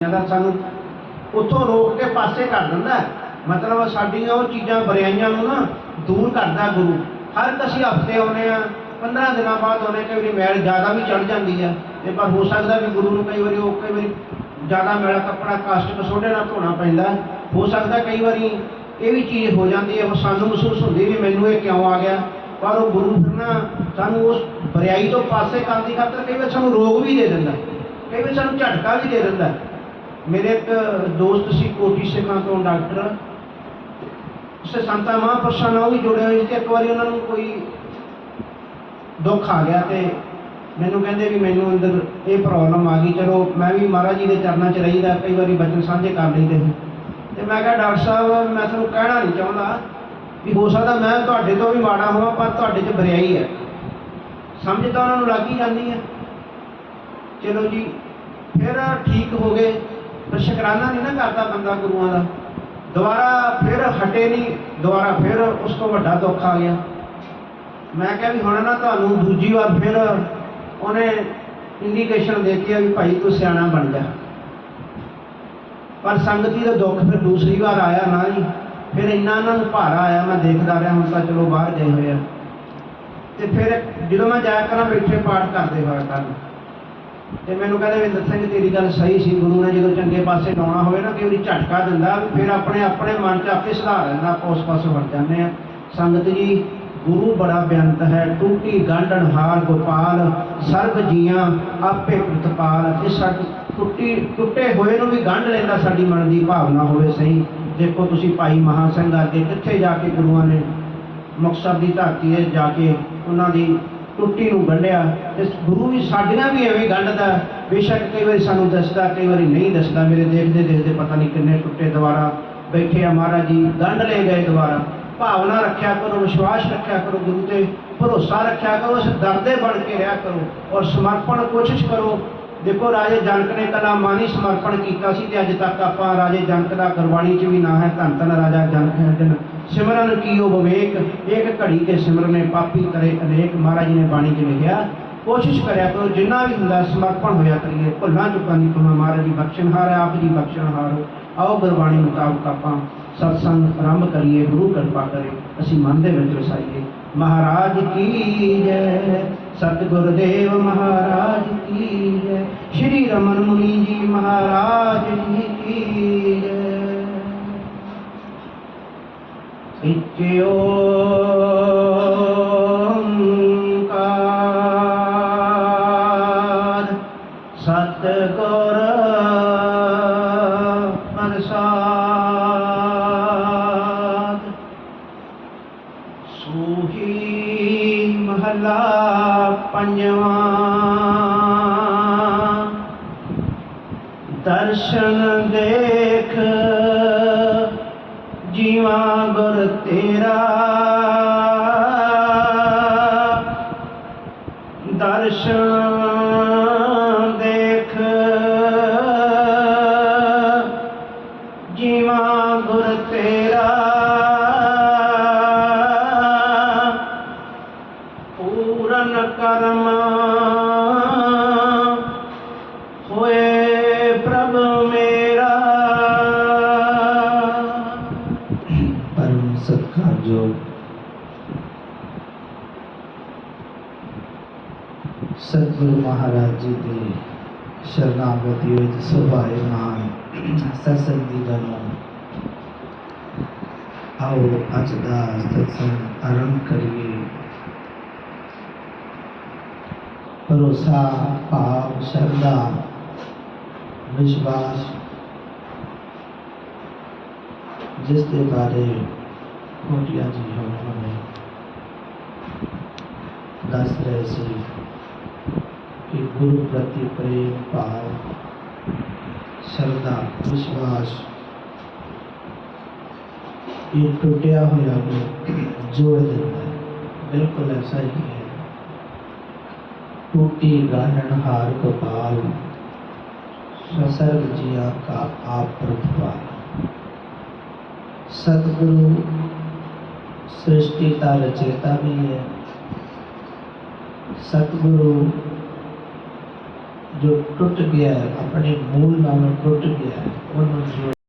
ਦਾ ਸਾਨੂੰ ਉੱਥੋਂ ਰੋਕ ਕੇ ਪਾਸੇ ਕਰ ਦਿੰਦਾ ਮਤਲਬ ਸਾਡੀਆਂ ਉਹ ਚੀਜ਼ਾਂ ਬੁਰਾਈਆਂ ਨੂੰ ਨਾ ਦੂਰ ਕਰਦਾ ਗੁਰੂ। ਹਰ ਇੱਕ ਅਸੀਂ ਹਫ਼ਤੇ ਆਉਨੇ ਆ 15 ਦਿਨਾਂ ਬਾਅਦ ਆਉਨੇ ਕਈ ਵਾਰੀ ਮੈਲ ਜ਼ਿਆਦਾ ਵੀ ਚੜ ਜਾਂਦੀ ਆ ਤੇ ਪਰ ਹੋ ਸਕਦਾ ਵੀ ਗੁਰੂ ਨੂੰ ਕਈ ਵਾਰੀ ਉਹ ਕਈ ਵਾਰੀ ਜ਼ਿਆਦਾ ਮੈਲਾ ਕੱਪੜਾ ਕਾਸਟਿਕ ਸੋਡੇ ਨਾਲ ਧੋਣਾ ਪੈਂਦਾ ਹੋ। ਸਕਦਾ ਕਈ ਵਾਰੀ ਇਹ ਵੀ ਚੀਜ਼ ਹੋ ਜਾਂਦੀ ਹੈ, ਉਹ ਸਾਨੂੰ ਮਹਿਸੂਸ ਹੁੰਦੀ ਵੀ ਮੈਨੂੰ ਇਹ ਕਿਉਂ ਆ ਗਿਆ। ਪਰ ਉਹ ਗੁਰੂ ਫਿਰ ਨਾ ਸਾਨੂੰ ਉਸ ਬਰਿਆਈ ਤੋਂ ਪਾਸੇ ਕਰਨ ਦੀ ਖਾਤਰ ਕਈ ਵਾਰ ਸਾਨੂੰ ਰੋਗ ਵੀ ਦੇ ਦਿੰਦਾ ਕਈ ਵਾਰ ਸਾਨੂੰ ਝਟਕਾ ਵੀ ਦੇ ਦਿੰਦਾ ਮੇਰੇ ਇੱਕ ਦੋਸਤ ਸੀ ਕੋਟੀ ਸਿੰਘਾਂ ਤੋਂ ਡਾਕਟਰ। ਉਸੇ ਸੰਤਾ ਮਹਾਂਪੁਰਸ਼ਾਂ ਨਾਲ ਉਹ ਵੀ ਜੁੜੇ ਹੋਏ ਸੀ ਇੱਕ ਵਾਰੀ ਉਹਨਾਂ ਨੂੰ ਕੋਈ ਦੁੱਖ ਆ ਗਿਆ ਤੇ ਮੈਨੂੰ ਕਹਿੰਦੇ ਵੀ ਮੈਨੂੰ ਅੰਦਰ ਇਹ ਪ੍ਰੋਬਲਮ ਆ ਗਈ। ਚਲੋ ਮੈਂ ਵੀ ਮਹਾਰਾਜ ਜੀ ਦੇ ਚਰਨਾਂ 'ਚ ਰਹੀਦਾ, ਕਈ ਵਾਰੀ ਬਚਨ ਸਾਂਝੇ ਕਰ ਲਈਦੇ ਸੀ ਤੇ ਮੈਂ ਕਿਹਾ, ਡਾਕਟਰ ਸਾਹਿਬ, ਮੈਂ ਤੁਹਾਨੂੰ ਕਹਿਣਾ ਨਹੀਂ ਚਾਹੁੰਦਾ ਵੀ ਹੋ ਸਕਦਾ ਮੈਂ ਤੁਹਾਡੇ ਤੋਂ ਵੀ ਮਾੜਾ ਹੋਵਾਂ, ਪਰ ਤੁਹਾਡੇ 'ਚ ਬਰਿਆਈ ਹੈ। ਸਮਝ ਤਾਂ ਉਹਨਾਂ ਨੂੰ ਲੱਗ ਹੀ ਜਾਂਦੀ ਹੈ। ਚਲੋ ਜੀ, ਫਿਰ ਠੀਕ ਹੋ ਗਏ। ਪਰ ਸ਼ੁਕਰਾਨਾ ਨਹੀਂ ਨਾ ਕਰਦਾ ਬੰਦਾ ਗੁਰੂਆਂ ਦਾ। ਦੁਬਾਰਾ ਫਿਰ ਹਟੇ ਨਹੀਂ ਦੁਬਾਰਾ ਫਿਰ ਉਸ ਤੋਂ ਵੱਡਾ ਦੁੱਖ ਆ ਗਿਆ। ਮੈਂ ਕਿਹਾ ਵੀ ਹੁਣ ਨਾ ਤੁਹਾਨੂੰ ਦੂਜੀ ਵਾਰ ਫਿਰ ਉਹਨੇ ਇੰਡੀਕੇਸ਼ਨ ਦੇ ਕੇ ਵੀ ਭਾਈ ਤੂੰ ਸਿਆਣਾ ਬਣ ਜਾ। ਪਰ ਸੰਗਤੀ ਦਾ ਦੁੱਖ ਫਿਰ ਦੂਸਰੀ ਵਾਰ ਆਇਆ ਨਾ ਜੀ। ਫਿਰ ਇੰਨਾ ਉਹਨਾਂ ਨੂੰ ਭਾਰਾ ਆਇਆ, ਮੈਂ ਦੇਖਦਾ ਰਿਹਾ, ਹੁਣ ਤਾਂ ਚਲੋ ਬਾਹਰ ਗਏ ਹੋਏ ਆ। ਤੇ ਫਿਰ ਜਦੋਂ ਮੈਂ ਜਾਇਆ ਕਰਾਂ ਬੈਠੇ ਪਾਠ ਕਰਦੇ ਹੋਇਆ ਕਰਨ। ਤੇ ਮੈਨੂੰ ਕਹਿੰਦੇ ਵਿੰਦਰ ਸਿੰਘ, ਤੇਰੀ ਗੱਲ ਸਹੀ ਸੀ, ਗੁਰੂ ਨੇ ਜਦੋਂ ਚੰਗੇ ਪਾਸੇ ਲਾਉਣਾ ਹੋਵੇ ਨਾ ਕਿ ਉਹਦੀ ਝਟਕਾ ਦਿੰਦਾ ਫਿਰ ਆਪਣੇ ਆਪਣੇ ਮਨ 'ਚ ਆਪੇ ਸੁਧਾਰ ਲੈਂਦਾ, ਆਪਾਂ ਉਸ ਪਾਸੇ ਵੜ ਜਾਂਦੇ ਆ ਸੰਗਤ ਜੀ, ਗੁਰੂ ਬੜਾ ਬੇਅੰਤ ਹੈ, ਟੂਟੀ ਗਾਂਢਣ ਹਾਰ ਗੋਪਾਲ, ਸਰਬ ਜੀਆਂ ਆਪੇ ਪ੍ਰਤਪਾਲ। ਇਹ ਸਾਡੀ ਟੁੱਟੀ, ਟੁੱਟੇ ਹੋਏ ਨੂੰ ਵੀ ਗੰਢ ਲੈਂਦਾ, ਸਾਡੀ ਮਨ ਦੀ ਭਾਵਨਾ ਹੋਵੇ ਸਹੀ। ਦੇਖੋ ਤੁਸੀਂ ਭਾਈ ਮਹਾ ਸਿੰਘ ਅੱਗੇ ਕਿੱਥੇ ਜਾ ਕੇ ਗੁਰੂਆਂ ਨੇ ਮੁਕਤਸਰ ਦੀ ਧਰਤੀ 'ਤੇ ਜਾ ਕੇ ਉਹਨਾਂ ਦੀ ਟੁੱਟੀ ਨੂੰ ਗੰਢਿਆ ਤੇ ਗੁਰੂ ਵੀ ਸਾਡੀਆਂ ਵੀ ਐਵੇਂ ਗੰਢਦਾ ਬੇਸ਼ੱਕ ਕਈ ਵਾਰੀ ਸਾਨੂੰ ਦੱਸਦਾ, ਕਈ ਵਾਰੀ ਨਹੀਂ ਦੱਸਦਾ। ਮੇਰੇ ਦੇਖਦੇ ਦੇਖਦੇ ਪਤਾ ਨਹੀਂ ਕਿੰਨੇ ਟੁੱਟੇ ਦੁਬਾਰਾ ਬੈਠੇ ਆ ਮਹਾਰਾਜ ਜੀ, ਗੰਢ ਲੈ ਗਏ ਦੁਬਾਰਾ ਭਾਵਨਾ ਰੱਖਿਆ ਕਰੋ, ਵਿਸ਼ਵਾਸ ਰੱਖਿਆ ਕਰੋ ਗੁਰੂ ਤੇ, ਭਰੋਸਾ ਰੱਖਿਆ ਕਰੋ, ਉਸ ਦਰਦੇ ਬਣ ਕੇ ਰਿਹਾ ਕਰੋ ਔਰ ਸਮਰਪਣ ਕੋਸ਼ਿਸ਼ ਕਰੋ। ਦੇਖੋ, ਰਾਜੇ ਜਨਕ ਨੇ ਕਲਾ ਮਾਨੀ ਸਮਰਪਣ ਕੀਤਾ ਸੀ ਤੇ ਅੱਜ ਤੱਕ ਆਪਾਂ ਰਾਜੇ ਜਨਕ ਦਾ ਗੁਰਬਾਣੀ 'ਚ ਵੀ ਨਾਂ ਹੈ ਧੰਨ ਧੰਨ ਰਾਜਾ ਜਨਕ ਹੈ ਜਨ ਸਿਮਰਨ ਕੀਓ ਵਿਵੇਕ? ਇੱਕ ਘੜੀ ਕੇ ਸਿਮਰਨੇ ਪਾਪੀ ਕਰੇ ਅਨੇਕ। ਮਹਾਰਾਜ ਨੇ ਬਾਣੀ 'ਚ ਲਿਖਿਆ, ਕੋਸ਼ਿਸ਼ ਕਰਿਆ ਕਰੋ, ਜਿੰਨਾ ਵੀ ਹੁੰਦਾ ਸਮਰਪਣ ਹੋਇਆ ਕਰੀਏ। ਭੁੱਲਾਂ ਚੁੱਕਾਂ ਦੀ ਤੁਮਾ ਮਹਾਰਾਜ ਜੀ ਬਖਸ਼ਣਹਾਰ ਹੈ ਆਪ ਜੀ ਬਖਸ਼ਣਹਾਰ ਹੋ ਆਓ ਗੁਰਬਾਣੀ ਮੁਤਾਬਕ ਆਪਾਂ ਸਤਸੰਗ ਆਰੰਭ ਕਰੀਏ, ਗੁਰੂ ਕਿਰਪਾ ਕਰੇ। ਅਸੀਂ ਮਨ ਦੇ ਵਿੱਚ ਵਸਾਈਏ। ਮਹਾਰਾਜ ਕੀ ਜੈ? ਸਤਿਗੁਰ ਦੇਵ ਮਹਾਰਾਜ ਕੀ ਜੈ? ਸ਼੍ਰੀ ਰਮਨ ਮੁਨੀ ਜੀ ਮਹਾਰਾਜ ਜੀ ਕੀ ਜੈ? ਇਚਿਓ ਓੰਕਾਰ। ਸਤਿਗੁਰ ਪ੍ਰਸਾਦ। ਸੂਹੀ ਮਹਲਾ ਪੰਜਵਾਂ। ਦਰਸ਼ਨ ਦੇਖ ਜੀਵਾ ਗੁਰ ਤੇਰਾ। ਦਰਸ਼ਨ ਦੇਖ। ਜੀਵਾ ਗੁਰ ਤੇਰਾ। ਪੂਰਨ ਕਰਮ ਸਤਿਕਾਰਯੋਗ ਸਤਿਗੁਰੂ ਮਹਾਰਾਜ ਜੀ ਦੇ ਸ਼ਰਨਾਗਤੀ ਵਿੱਚ ਸੁਭਾਏ ਮਾਨ ਸਤਸੰਗ ਦੀ ਜਨਮ ਆਓ ਅੱਜ ਦਾ ਸਤਸੰਗ ਆਰੰਭ ਕਰੀਏ। ਭਰੋਸਾ, ਭਾਵ, ਸ਼ਰਧਾ, ਵਿਸ਼ਵਾਸ ਜਿਸ ਦੇ ਬਾਰੇ मोटिया जी हैं उन्होंने दस दासरह शरीफ कि गुरु प्रति प्रेम भाव श्रद्धा, विश्वास, ये टूटिया हुआ को जोड़ देता है बिल्कुल ऐसा ही है। टूटी गानन हार कपाल ससर्ग जिया का आप प्रभुपाल। सतगुरु सृष्टि का रचेता भी है। सतगुरु जो टुट गया है, अपने मूल नाम टूट गया है, उन्होंने